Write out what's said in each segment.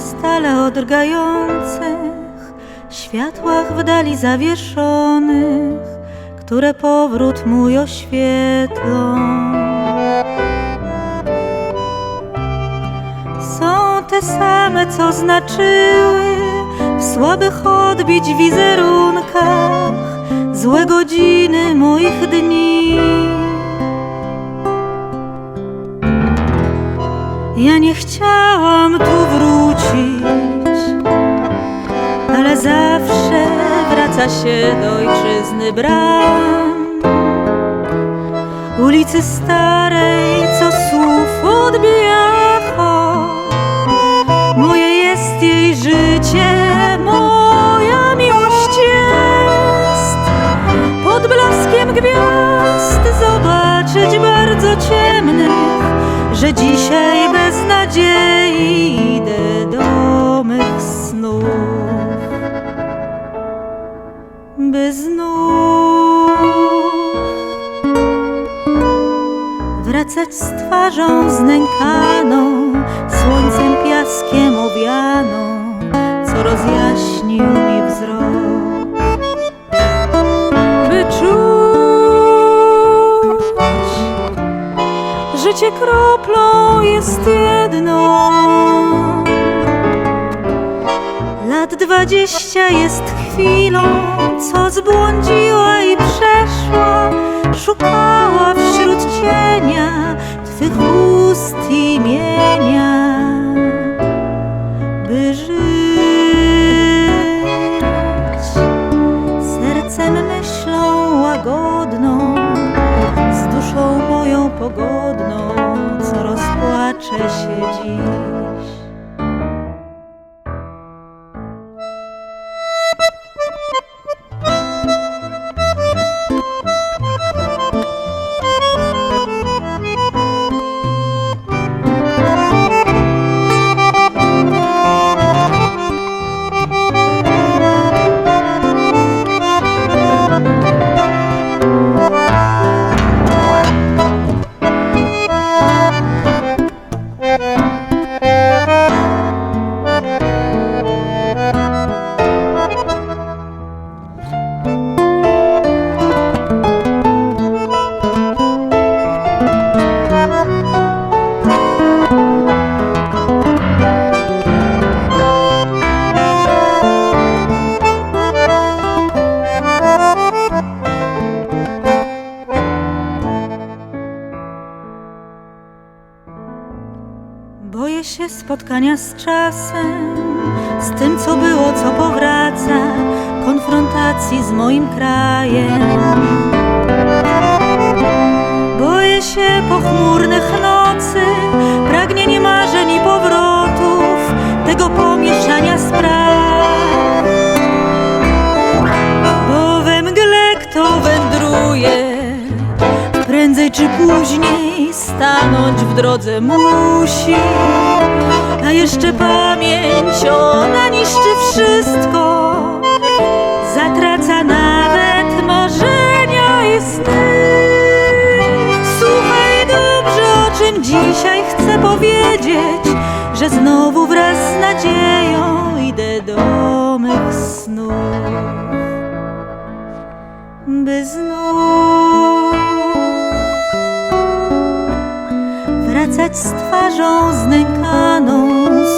stale odrgających światłach w dali zawieszonych, które powrót mój oświetlą. Są te same, co znaczyły w słabych odbić wizerunkach złe godziny moich dni. Ja nie chciałam tu wrócić, ale zawsze wraca się do ojczyzny bram. Ulicy starej, Znów wracać z twarzą znękaną, słońcem piaskiem owianą, co rozjaśnił mi wzrok. By czuć Życie kroplą jest jedną Lat dwadzieścia jest chwilą, co zbłądziła i przeszła Szukała wśród cienia Twych ust imienia By żyć Sercem myślą łagodną z duszą moją pogodną, co rozpłacze się dziś. Boję się spotkania z czasem, z tym co było, co powraca, konfrontacji z moim krajem. Stanąć w drodze musi. A jeszcze pamięć ona niszczy wszystko, zatraca nawet marzenia i sny. Słuchaj dobrze, o czym dzisiaj chcę powiedzieć, że znowu wraz z nadzieją idę do mych snów by znów wracać z twarzą znękaną,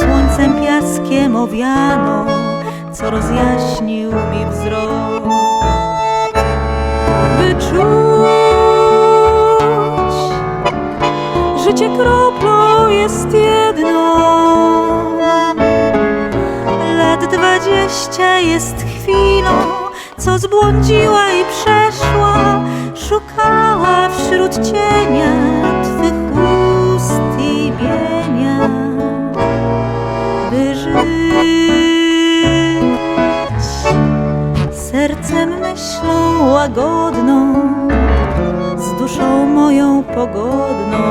słońcem piaskiem owianą, co rozjaśnił mi wzrok. By czuć życie kroplą jest jedną. Lat dwadzieścia jest chwilą, co zbłądziła i przeszła, szukała wśród cienia Sercem myślą łagodną, z duszą moją pogodną,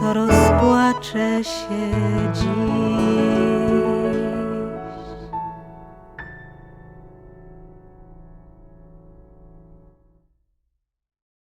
co rozpłacze się dziś.